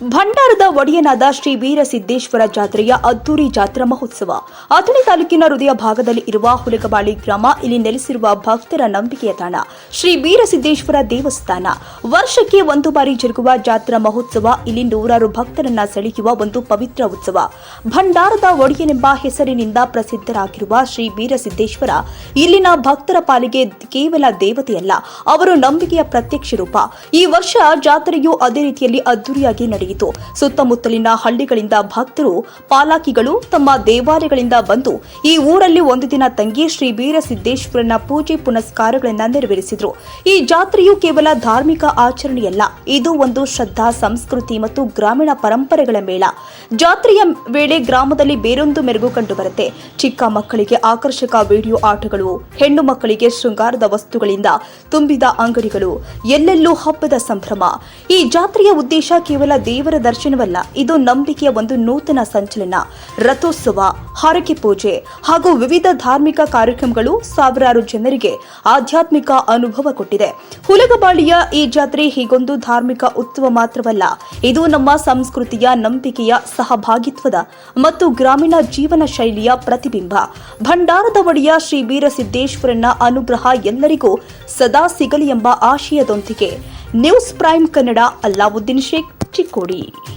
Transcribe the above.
ಭಂಡಾರದ ಒಡೆಯನಾದ ಶ್ರೀ ವೀರಸಿದ್ದೇಶ್ವರ ಜಾತ್ರೆಯ ಅದ್ದೂರಿ ಜಾತ್ರಾ ಮಹೋತ್ಸವ. ಅಥಣಿ ತಾಲೂಕಿನ ಹೃದಯ ಭಾಗದಲ್ಲಿ ಇರುವ ಹುಲಗಬಾಳಿ ಗ್ರಾಮ ಇಲ್ಲಿ ನೆಲೆಸಿರುವ ಭಕ್ತರ ನಂಬಿಕೆಯ ತಾಣ. ಶ್ರೀ ವೀರಸಿದ್ದೇಶ್ವರ ದೇವಸ್ಥಾನ. ವರ್ಷಕ್ಕೆ ಒಂದು ಬಾರಿ ಜರುಗುವ ಜಾತ್ರಾ ಮಹೋತ್ಸವ ಇಲ್ಲಿ ನೂರಾರು ಭಕ್ತರನ್ನ ಸೆಳೆಯುವ ಒಂದು ಪವಿತ್ರ ಉತ್ಸವ. ಭಂಡಾರದ ಒಡೆಯನೆಂಬ ಹೆಸರಿನಿಂದ ಪ್ರಸಿದ್ಧರಾಗಿರುವ ಶ್ರೀ ವೀರಸಿದ್ದೇಶ್ವರ ಇಲ್ಲಿನ ಭಕ್ತರ ಪಾಲಿಗೆ ಕೇವಲ ದೇವತೆಯಲ್ಲ, ಅವರು ನಂಬಿಕೆಯ ಪ್ರತ್ಯಕ್ಷ ರೂಪ. ಈ ವರ್ಷ ಜಾತ್ರೆಯು ಅದೇ ರೀತಿಯಲ್ಲಿ ಅದ್ದೂರಿಯಾಗಿ ನಡೆಯಿತು ಸುತ್ತಮುತ್ತಲಿನ ಹಳ್ಳಿಗಳಿಂದ ಭಕ್ತರು, ಪಾಲಾಕಿಗಳು ತಮ್ಮ ದೇವಾಲಯಗಳಿಂದ ಬಂದು ಈ ಊರಲ್ಲಿ ಒಂದು ದಿನ ತಂಗಿ ಶ್ರೀ ವೀರಸಿದ್ದೇಶ್ವರನ ಪೂಜೆ ಪುನಸ್ಕಾರಗಳನ್ನು ನೆರವೇರಿಸಿದ್ರು. ಈ ಜಾತ್ರೆಯು ಕೇವಲ ಧಾರ್ಮಿಕ ಆಚರಣೆಯಲ್ಲ, ಇದು ಒಂದು ಶ್ರದ್ಧಾ, ಸಂಸ್ಕೃತಿ ಮತ್ತು ಗ್ರಾಮೀಣ ಪರಂಪರೆಗಳ ಮೇಳ. ಜಾತ್ರೆಯ ವೇಳೆ ಗ್ರಾಮದಲ್ಲಿ ಬೇರೊಂದು ಮೆರುಗು ಕಂಡುಬರುತ್ತೆ. ಚಿಕ್ಕ ಮಕ್ಕಳಿಗೆ ಆಕರ್ಷಕ ವಿಡಿಯೋ ಆಟಗಳು, ಹೆಣ್ಣು ಮಕ್ಕಳಿಗೆ ಶೃಂಗಾರದ ವಸ್ತುಗಳಿಂದ ತುಂಬಿದ ಅಂಗಡಿಗಳು, ಎಲ್ಲೆಲ್ಲೂ ಹಬ್ಬದ ಸಂಭ್ರಮ. ಈ ಜಾತ್ರೆಯ ಉದ್ದೇಶ ಕೇವಲ ದೇವರ ದರ್ಶನವಲ್ಲ, ಇದು ನಂಬಿಕೆಯ ಒಂದು ನೂತನ ಸಂಚಲನ. ರಥೋತ್ಸವ, ಹರಕೆ ಪೂಜೆ ಹಾಗೂ ವಿವಿಧ ಧಾರ್ಮಿಕ ಕಾರ್ಯಕ್ರಮಗಳು ಸಾವಿರಾರು ಜನರಿಗೆ ಆಧ್ಯಾತ್ಮಿಕ ಅನುಭವ ಕೊಟ್ಟಿದೆ. ಹುಲಗಬಾಳಿಯ ಈ ಜಾತ್ರೆ ಹೀಗೊಂದು ಧಾರ್ಮಿಕ ಉತ್ಸವ ಮಾತ್ರವಲ್ಲ, ಇದು ನಮ್ಮ ಸಂಸ್ಕೃತಿಯ ನಂಬಿಕೆಯ ಸಹಭಾಗಿತ್ವದ ಮತ್ತು ಗ್ರಾಮೀಣ ಜೀವನ ಶೈಲಿಯ ಪ್ರತಿಬಿಂಬ. ಭಂಡಾರದ ಒಡೆಯ ಶ್ರೀ ವೀರಸಿದ್ದೇಶ್ವರನ ಅನುಗ್ರಹ ಎಲ್ಲರಿಗೂ ಸದಾ ಸಿಗಲಿ ಎಂಬ ಆಶಯದೊಂದಿಗೆ. News Prime Kannada, Allauddin Shaikh. チコリー。